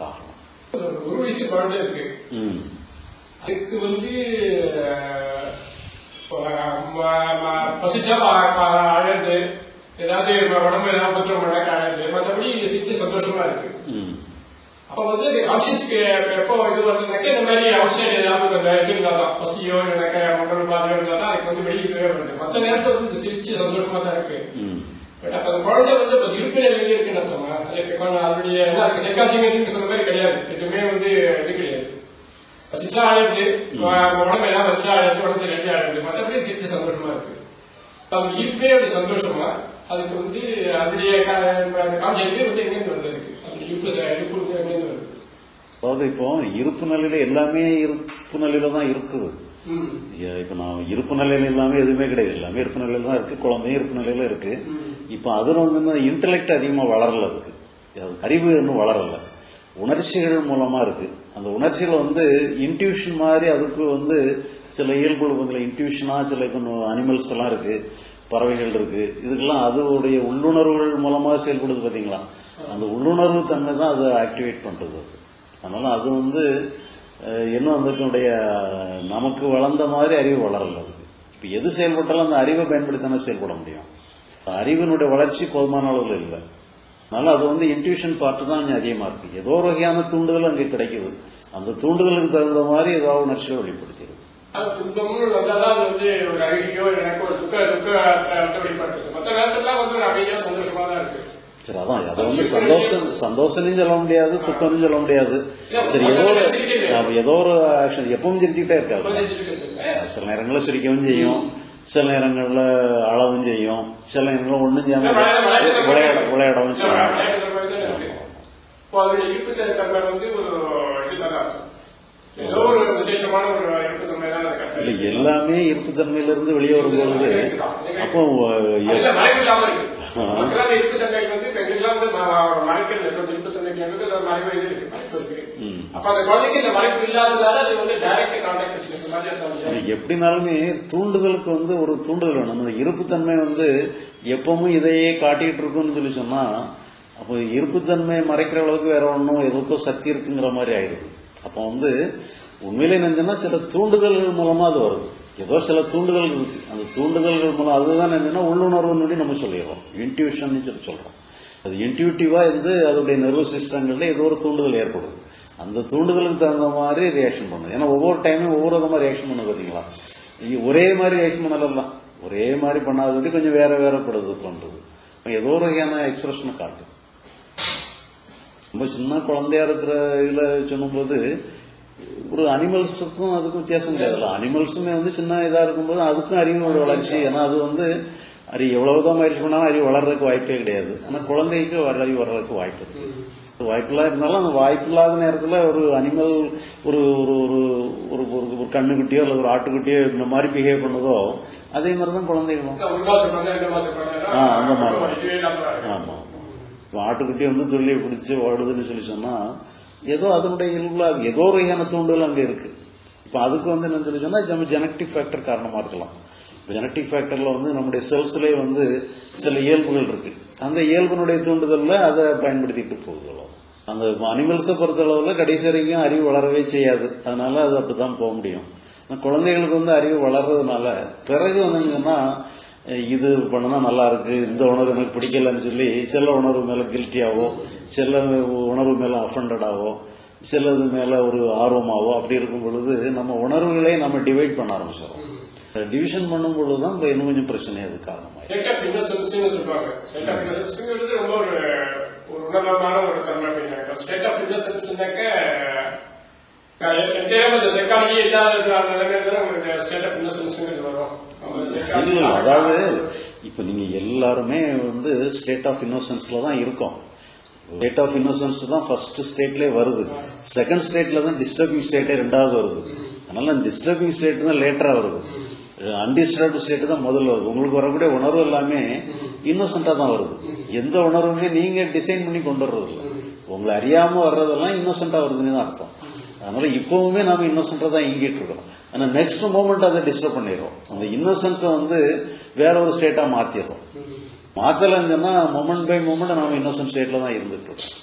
காரணம். ஒரு குழந்தை இருக்கு. அதுக்கு வந்து பசிச்சா அழகு. ஏதாவது உடம்பு ஏதாவது பத்திரம் பண்ணாக்க அழகு மற்றபடி சிரிச்சு சந்தோஷமா இருக்கு. அப்ப வந்து கான்சியஸ்க்கு எப்போ இது வருதுனாக்க இந்த மாதிரி அவசியம் ஏதாவது இது இருந்தாதான். பசியோ இல்லைனாக்க உடல் பாதையோ இருந்தாதான் அதுக்கு வந்து வெளியே மற்ற நேரத்துல வந்து சிரிச்சு சந்தோஷமா தான் இருக்கு. பட் அப்ப அந்த குழந்தை வந்து இப்ப இருப்பு நிலையில இருக்குன்னு அர்த்தமா அதுக்கு அதனுடைய அதுக்கு மாதிரி கிடையாது. எதுவுமே வந்து இது கிடையாது. சிச்சா உடம்பு எல்லாம் வச்சா அழகு உடம்பு சரி அழகு மற்றபடி சிரிச்சு சந்தோஷமா இருக்கு. அந்த இருப்பே அப்படி சந்தோஷமா? அதுக்கு வந்து அதனுடைய கான்செப்டே வந்து எங்கேருந்து வருது அதுக்கு இருப்பு இருப்பு எங்கேருந்து வருது அதாவது இப்போ இருப்பு நிலையில எல்லாமே இருப்பு நிலையில தான் இருக்குது. இப்ப நான் இருப்பு நிலையில இல்லாம எதுவுமே கிடையாது. எல்லாமே இருப்பு நிலையில தான் இருக்கு. குழந்தையும் இருப்பு நிலையில இருக்கு. இப்ப அதுல வந்து இன்டலெக்ட் அதிகமா வளரல அதுக்கு. அது அறிவு இன்னும் வளரல. உணர்ச்சிகள் மூலமா இருக்கு. அந்த உணர்ச்சிகள் வந்து இன்ட்யூஷன் மாதிரி அதுக்கு வந்து சில வந்து இன்ட்யூஷனா சில அனிமல்ஸ் எல்லாம் இருக்கு. பறவைகள் இருக்கு. இதுக்கெல்லாம் அதோடைய உள்ளுணர்வுகள் மூலமா செயல்படுது பாத்தீங்களா? அந்த உள்ளுணர்வு தன்மை தான் அதை ஆக்டிவேட் பண்றது. அது. அதனால அது வந்து இன்னும் அதனுடைய நமக்கு வளர்ந்த மாதிரி அறிவு வளரல இப்போ இப்ப எது செயல்பட்டாலும் அந்த அறிவை பயன்படுத்தினா செயல்பட முடியும். அறிவினுடைய வளர்ச்சி போதுமான அளவில் இல்லை. அதனால அது வந்து இன்ட்யூஷன் பார்ட்டு தான் இங்கே அதிகமா இருக்கு. ஏதோ ஒரு வகையான தூண்டுதல் அங்கே கிடைக்குது. அந்த தூண்டுதலுக்கு தகுந்த மாதிரி ஏதாவது உணர்ச்சியை வெளிப்படுத்திடுது. துன்பம்னு வந்தாதான் வந்து ஒரு அழகியோ எனக்கு ஒரு துக்க துக்க வெளிப்படுத்துது மற்ற நேரத்துல வந்து ஒரு அமைதியா சந்தோஷமா தான் இருக்கு. சரி அதான் அதை வந்து சந்தோஷம் சந்தோஷம்னு சொல்ல முடியாது துக்கம்னு சொல்ல முடியாது சரி ஏதோ ஒரு ஏதோ ஒரு ஆக்ஷன் எப்பவும் சிரிச்சுக்கிட்டே இருக்காது. சில நேரங்களில் சிரிக்கவும் செய்யும் சில நேரங்களில் அழவும் செய்யும் சில நேரங்களில் ஒன்றும் செய்யாம விளையாட விளையாடவும் செய்யும் அதோட இருப்பு தன்மை வந்து ஒரு இதுதான் இது இருக்கு மறைப்பு இருக்கு. அப்ப அந்த குழந்தைக்கு இந்த மறைப்பு இல்லாததால அது வந்து டைரக்ட் கான்டாக்ட் எப்படினாலுமே தூண்டுதலுக்கு வந்து ஒரு தூண்டுதல் வேணும். அந்த இருப்புத்தன்மை வந்து எப்பவும் இதையே காட்டிட்டு இருக்குன்னு சொல்லி சொன்னா அப்போ இருப்புத்தன்மை மறைக்கிற அளவுக்கு வேற ஒன்றும் எதுக்கோ சக்தி இருக்குங்கிற மாதிரி ஆயிடுது. அப்போ வந்து உண்மையிலே நினைச்சோன்னா சில தூண்டுதல்கள் மூலமா அது வருது. ஏதோ சில தூண்டுதல் இருக்கு. அந்த தூண்டுதல்கள் மூலம் அதுதான் என்னன்னா உள்ளுணர்வுன்னு நம்ம சொல்லிடுறோம். இன்ட்யூஷன் சொல்லி சொல்றோம். அது இன்டியூட்டிவாக இருந்து அதனுடைய நர்வஸ் சிஸ்டங்களில் ஏதோ ஒரு தூண்டுதல் ஏற்படும். அந்த தூண்டுதலுக்கு தகுந்த மாதிரி ரியாக்ஷன் பண்ணும். ஏன்னா ஒவ்வொரு டைமும் ஒவ்வொரு விதமாக ரியாக்ஷன் பண்ண பார்த்தீங்களா ஒரே மாதிரி ரியாக்ஷன் பண்ணலாம் ஒரே மாதிரி பண்ணாதபடி கொஞ்சம் வேற வேறப்படுது பண்றது ஏதோ ஒரு வகையான எக்ஸ்பிரஷனை காட்டும். ரொம்ப சின்ன குழந்தையா இருக்கிற இதுல சொல்லும்போது ஒரு அனிமல்ஸுக்கும் அதுக்கும் வித்தியாசம் கிடையாதுல்ல அனிமல்ஸுமே வந்து சின்ன இதா இருக்கும்போது அதுக்கும் அறிவினோட வளர்ச்சி. ஏன்னா அது வந்து அறிவு எவ்வளவுதான் முயற்சி பண்ணாலும் அறிவு வளர்றதுக்கு வாய்ப்பே கிடையாது. ஆனா குழந்தைக்கு வர- அறிவு வர்றதுக்கு வாய்ப்பு இருக்கு. வாய்ப்பெல்லாம் இருந்தாலும் அந்த வாய்ப்பு இல்லாத நேரத்துல ஒரு அனிமல் ஒரு ஒரு ஒரு ஒரு ஒரு ஒரு கண்ணுக்குட்டியோ அல்லது ஒரு ஆட்டுக்குட்டியோ இந்த மாதிரி பிஹேவ் பண்ணுதோ அதே மாதிரி தான் குழந்தைகளும் அந்த மாதிரி. ஆமா. ஆட்டுக்குட்டி வந்து துள்ளி பிடிச்சு ஓடுதுன்னு சொல்லி சொன்னா ஏதோ அதனுடைய இயல்புல ஏதோ ஒரு வகையான தூண்டுதல் அங்க இருக்கு. இப்போ அதுக்கு வந்து என்ன சொல்லி சொன்னா ஜெனட்டிக் ஃபேக்டர் காரணமா இருக்கலாம். ஜெனட்டிக் ஃபேக்டர்ல வந்து நம்முடைய செல்ஸ்லயே வந்து சில இயல்புகள் இருக்கு. அந்த இயல்பினுடைய தூண்டுதல்ல அதை பயன்படுத்திட்டு போகுது அந்த அனிமல்ஸை பொறுத்தளவுல கடைசி வரைக்கும் அறிவு வளரவே செய்யாது. அதனால அது அப்படிதான் போக முடியும். குழந்தைகளுக்கு வந்து அறிவு வளர்றதுனால பிறகு வந்தீங்கன்னா இது பண்ணனா நல்லா இருக்கு இந்த உணர்வு எனக்கு பிடிக்கலன்னு சொல்லி சில உணர்வு மேல கில்ட்டியாவோ சில உணர்வு மேல அஃபண்டடாவோ சிலது மேல ஒரு ஆர்வமாவோ அப்படி இருக்கும் பொழுது நம்ம உணர்வுகளே நம்ம டிவைட் பண்ண ஆரம்பிச்சிடும் டிவிஷன் பண்ணும் பொழுதுதான் இப்ப இன்னும் கொஞ்சம் பிரச்சனை அது காரணமாயிடும் ஸ்டேட் ஆஃப் இன்னசென்ஸ்னு சொல்லுவாங்க. ஸ்டேட் ஆஃப் இன்னசென்ஸ்ங்கிறது ரொம்ப ஒரு ஒரு உணர்வமான ஒரு தன்மை ஸ்டேட் ஆஃப் இன்னசென்ஸ்னாக்க தெரியாம இந்த சைக்காலஜி இல்லாத நிலைமையில உங்களுக்கு ஸ்டேட் ஆஃப் இன்னசென்ஸ்ங்கிறது வரும். நம்ம psychology- இல்ல அதாவது இப்ப நீங்க எல்லாருமே வந்து ஸ்டேட் ஆஃப் இன்னோசன்ஸ்ல தான் இருக்கோம். ஸ்டேட் ஆஃப் இன்னோசன்ஸ் தான் ஃபர்ஸ்ட் ஸ்டேட்லயே வருது. செகண்ட் ஸ்டேட்ல தான் டிஸ்டர்பிங் ஸ்டேட்டே ரெண்டாவது வருது. அதனால டிஸ்டர்பிங் ஸ்டேட் தான் லேட்டரா வருது அன்டிஸ்டர்ப்டு ஸ்டேட் தான் முதல்ல வருது. உங்களுக்கு வரக்கூடிய உணர்வு எல்லாமே இன்னோசென்டா தான் வருது. எந்த உணர்வுமே நீங்க டிசைன் பண்ணி கொண்டு வர்றது உங்களை அறியாம வர்றதெல்லாம் இன்னோசென்டா வருதுன்னு தான் அர்த்தம். அதனால இப்பவுமே நாம இன்னோசென்டா தான் இயங்கிட்டு இருக்கோம். ஆனா நெக்ஸ்ட் மூமெண்ட் அதை டிஸ்டர்ப் பண்ணிடுறோம். அந்த இன்னோசென்ஸை வந்து வேற ஒரு ஸ்டேட்டா மாத்திடுறோம். மாத்தலன்னு சொன்னா மொமெண்ட் பை மொமெண்ட் நாம இன்னோசென்ட் ஸ்டேட்ல தான் இருந்துட்டு இருக்கோம்.